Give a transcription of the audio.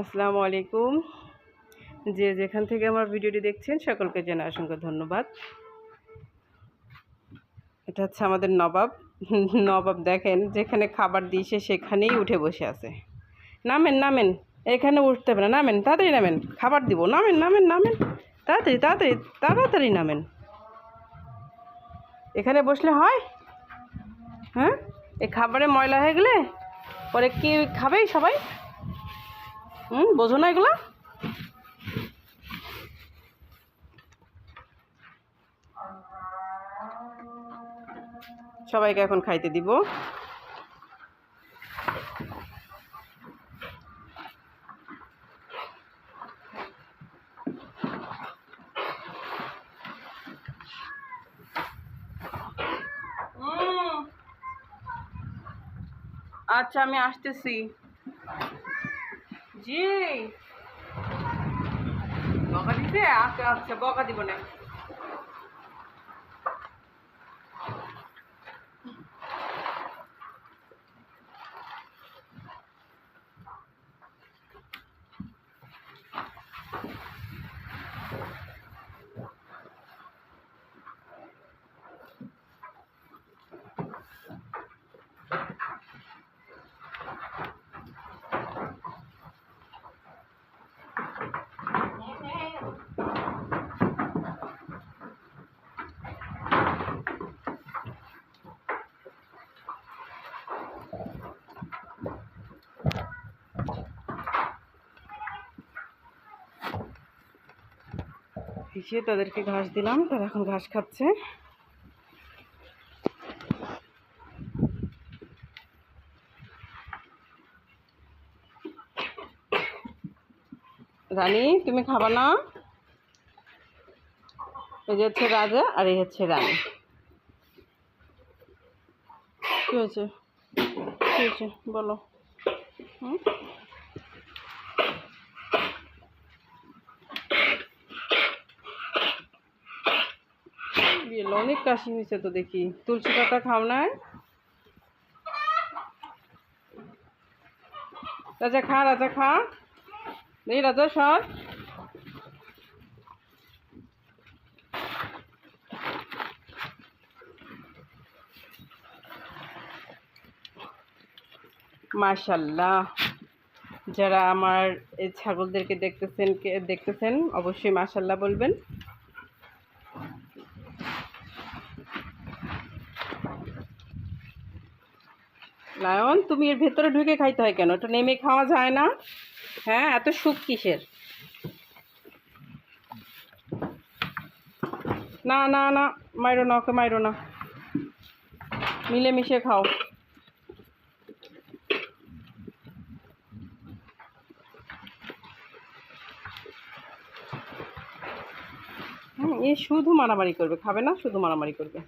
আসসালামু আলাইকুম। যে যেখান থেকে আমার ভিডিওটি দেখছেন, সকলকে জানাই অসংখ্য ধন্যবাদ। এটা হচ্ছে আমাদের নবাব। নবাব দেখেন, যেখানে খাবার দিয়েছে সেখানেই উঠে বসে আছে। নামেন নামেন, এখানে উঠতে হবে না, নামেন, তাড়াতাড়ি নামেন, খাবার দিব, নামেন নামেন নামেন, তাড়াতাড়ি তাড়াতাড়ি তাড়াতাড়ি নামেন। এখানে বসলে হয়? হ্যাঁ? এই খাবারে ময়লা হয়ে গেলে পরে কি খাবে সবাই? হুম বোঝো না এগুলো? সবাইকে এখন খাইতে দিব। আচ্ছা আমি আসতেছি। জি। বকা দিতে? আচ্ছা আচ্ছা বকা দিব না। পিছিয়ে তাদেরকে ঘাস দিলাম, তারা এখন ঘাস খাচ্ছে। রানী, তুমি খাবা না? এই যে হচ্ছে রাজা আর এই হচ্ছে রানী। কি হয়েছে? কি হয়েছে? বলো। হুম? অনেক কাশি হয়েছে তো দেখি। তুলসী পাতা খাও নাই? রাজা খা রাজা খা। দেখি রাজা, সর। মাশাল্লাহ। যারা আমার এই ছাগলদেরকে দেখতেছেন দেখতেছেন, অবশ্যই মাশাল্লাহ বলবেন। লায়ন, তুমি এর ভেতরে ঢুকে খাইতে হয় কেন? এটা নেমে খাওয়া যায় না? হ্যাঁ এত সুখ কিসের? না না না, মাইরো না ওকে, মাইরো না। মিলেমিশে খাও। এ শুধু মারামারি করবে, খাবে না, শুধু মারামারি করবে।